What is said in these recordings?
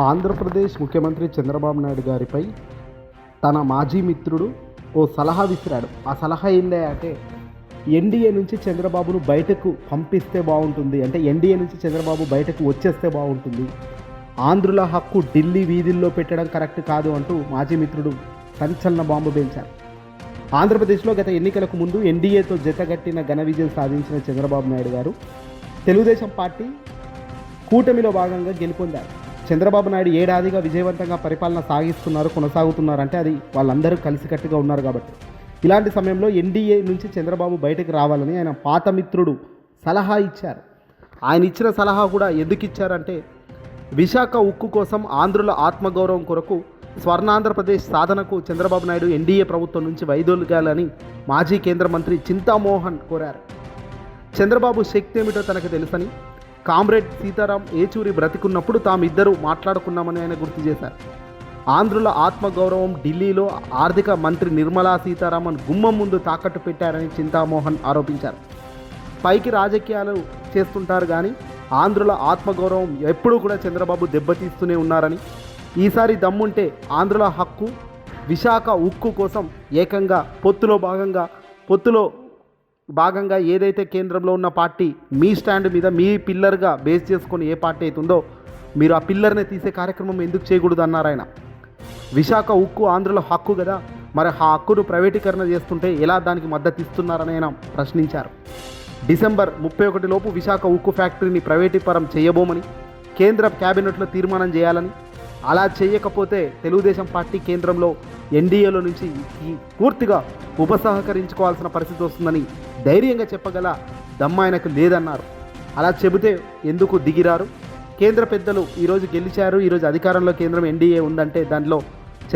ఆంధ్రప్రదేశ్ ముఖ్యమంత్రి చంద్రబాబు నాయుడు గారిపై తన మాజీ మిత్రుడు ఓ సలహా విసిరాడు. ఆ సలహా ఏందే అంటే ఎన్డీఏ నుంచి చంద్రబాబును బయటకు పంపిస్తే బాగుంటుంది అంటే ఎన్డీఏ నుంచి చంద్రబాబు బయటకు వచ్చేస్తే బాగుంటుంది. ఆంధ్రుల హక్కు ఢిల్లీ వీధుల్లో పెట్టడం కరెక్ట్ కాదు అంటూ మాజీ మిత్రుడు సంచలన బాంబు పేల్చారు. ఆంధ్రప్రదేశ్లో గత ఎన్నికలకు ముందు ఎన్డీఏతో జతగట్టిన ఘన విజయం సాధించిన చంద్రబాబు నాయుడు గారు తెలుగుదేశం పార్టీ కూటమిలో భాగంగా గెలుపొందారు. చంద్రబాబు నాయుడు ఏడాదిగా విజయవంతంగా పరిపాలన సాగిస్తున్నారు కొనసాగుతున్నారంటే అది వాళ్ళందరూ కలిసికట్టుగా ఉన్నారు కాబట్టి. ఇలాంటి సమయంలో ఎన్డీఏ నుంచి చంద్రబాబు బయటకు రావాలని ఆయన పాత మిత్రుడు సలహా ఇచ్చారు. ఆయన ఇచ్చిన సలహా కూడా ఎందుకు ఇచ్చారంటే విశాఖ ఉక్కు కోసం ఆంధ్రుల ఆత్మగౌరవం కొరకు స్వర్ణాంధ్రప్రదేశ్ సాధనకు చంద్రబాబు నాయుడు ఎన్డీఏ ప్రభుత్వం నుంచి వైదొలగాలని మాజీ కేంద్ర మంత్రి చింతామోహన్ కోరారు. చంద్రబాబు శక్తి ఏమిటో తనకు తెలుసని కామ్రేడ్ సీతారాం ఏచూరి బ్రతికున్నప్పుడు తామిద్దరూ మాట్లాడుకున్నామని ఆయన గుర్తు చేశారు. ఆంధ్రుల ఆత్మగౌరవం ఢిల్లీలో ఆర్థిక మంత్రి నిర్మలా సీతారామన్ గుమ్మం ముందు తాకట్టు పెట్టారని చింతామోహన్ ఆరోపించారు. పైకి రాజకీయాలు చేస్తుంటారు కానీ ఆంధ్రుల ఆత్మగౌరవం ఎప్పుడూ కూడా చంద్రబాబు దెబ్బతీస్తూనే ఉన్నారని ఈసారి దమ్ముంటే ఆంధ్రుల హక్కు విశాఖ ఉక్కు కోసం ఏకంగా పొత్తులో భాగంగా పొత్తులో భాగంగా ఏదైతే కేంద్రంలో ఉన్న పార్టీ మీ స్టాండ్ మీద మీ పిల్లర్గా బేస్ చేసుకొని ఏ పార్టీ అవుతుందో మీరు ఆ పిల్లర్ని తీసే కార్యక్రమం ఎందుకు చేయకూడదు అన్నారు ఆయన? విశాఖ ఉక్కు ఆంధ్రుల హక్కు కదా. మరి ఆ హక్కును ప్రైవేటీకరణ చేస్తుంటే ఎలా దానికి మద్దతు ఇస్తున్నారని ఆయన ప్రశ్నించారు. డిసెంబర్ ముప్పై ఒకటి లోపు విశాఖ ఉక్కు ఫ్యాక్టరీని ప్రైవేటీపరం చేయబోమని కేంద్ర క్యాబినెట్లో తీర్మానం చేయాలని అలా చేయకపోతే తెలుగుదేశం పార్టీ కేంద్రంలో ఎన్డీఏలో నుంచి పూర్తిగా ఉపసహకరించుకోవాల్సిన పరిస్థితి వస్తుందని ధైర్యంగా చెప్పగల దమ్మాయనకు లేదన్నారు. అలా చెబితే ఎందుకు దిగిరారు? కేంద్ర పెద్దలు ఈరోజు గెలిచారు ఈరోజు అధికారంలో కేంద్రం ఎన్డీఏ ఉందంటే దాంట్లో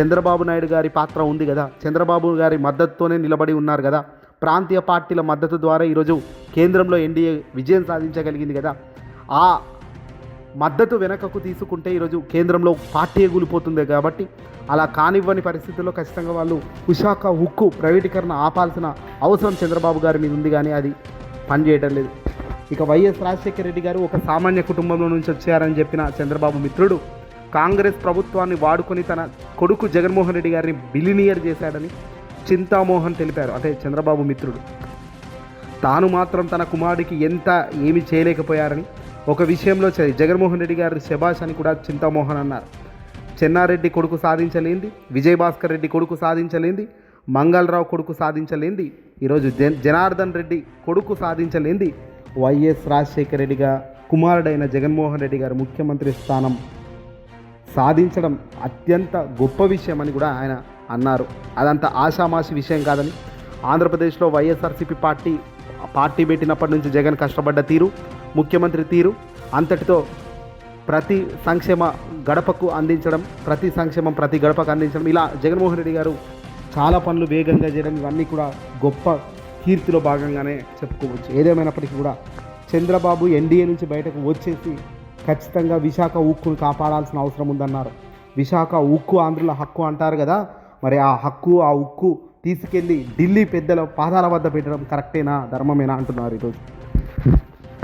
చంద్రబాబు నాయుడు గారి పాత్ర ఉంది కదా. చంద్రబాబు గారి మద్దతుతోనే నిలబడి ఉన్నారు కదా. ప్రాంతీయ పార్టీల మద్దతు ద్వారా ఈరోజు కేంద్రంలో ఎన్డీఏ విజయం సాధించగలిగింది కదా. ఆ మద్దతు వెనకకు తీసుకుంటే ఈరోజు కేంద్రంలో పార్టీ కూలిపోతుంది కాబట్టి అలా కానివ్వని పరిస్థితుల్లో ఖచ్చితంగా వాళ్ళు విశాఖ ఉక్కు ప్రైవేటీకరణ ఆపాల్సిన అవసరం చంద్రబాబు గారి మీద ఉంది కానీ అది పనిచేయడం లేదు. ఇక వైఎస్ రాజశేఖర రెడ్డి గారు ఒక సామాన్య కుటుంబంలో నుంచి వచ్చారని చెప్పిన చంద్రబాబు మిత్రుడు కాంగ్రెస్ ప్రభుత్వాన్ని వాడుకొని తన కొడుకు జగన్మోహన్ రెడ్డి గారిని బిలినియర్ చేశాడని చింతామోహన్ తెలిపారు. అంటే చంద్రబాబు మిత్రుడు. తాను మాత్రం తన కుమారుడికి ఎంత ఏమి చేయలేకపోయారని ఒక విషయంలో జగన్మోహన్ రెడ్డి గారి శభాష్ అని కూడా చింతామోహన్ అన్నారు. చెన్నారెడ్డి కొడుకు సాధించలేంది విజయభాస్కర్ రెడ్డి కొడుకు సాధించలేంది మంగళరావు కొడుకు సాధించలేంది ఈరోజు జన్ జనార్దన్ రెడ్డి కొడుకు సాధించలేంది వైఎస్ రాజశేఖర రెడ్డిగా కుమారుడైన జగన్మోహన్ రెడ్డి గారు ముఖ్యమంత్రి స్థానం సాధించడం అత్యంత గొప్ప విషయం అని కూడా ఆయన అన్నారు. అదంత ఆషామాషి విషయం కాదని ఆంధ్రప్రదేశ్లో వైఎస్ఆర్సీపీ పార్టీ పార్టీ పెట్టినప్పటి నుంచి జగన్ కష్టపడ్డ తీరు ముఖ్యమంత్రి తీరు. అంతటితో ప్రతి సంక్షేమ గడపకు అందించడం ప్రతి సంక్షేమం ప్రతి గడపకు అందించడం. ఇలా జగన్మోహన్ రెడ్డి గారు చాలా పనులు వేగంగా చేయడం ఇవన్నీ కూడా గొప్ప కీర్తిలో భాగంగానే చెప్పుకోవచ్చు. ఏదేమైనప్పటికీ కూడా చంద్రబాబు ఎన్డీఏ నుంచి బయటకు వచ్చేసి ఖచ్చితంగా విశాఖ ఉక్కును కాపాడాల్సిన అవసరం ఉందన్నారు. విశాఖ ఉక్కు ఆంధ్రుల హక్కు అంటారు కదా మరి ఆ హక్కు ఆ ఉక్కు తీసుకెళ్ళి ఢిల్లీ పెద్దల పాదాల వద్ద పెట్టడం కరెక్టేనా ధర్మమేనా అంటున్నారు ఈరోజు.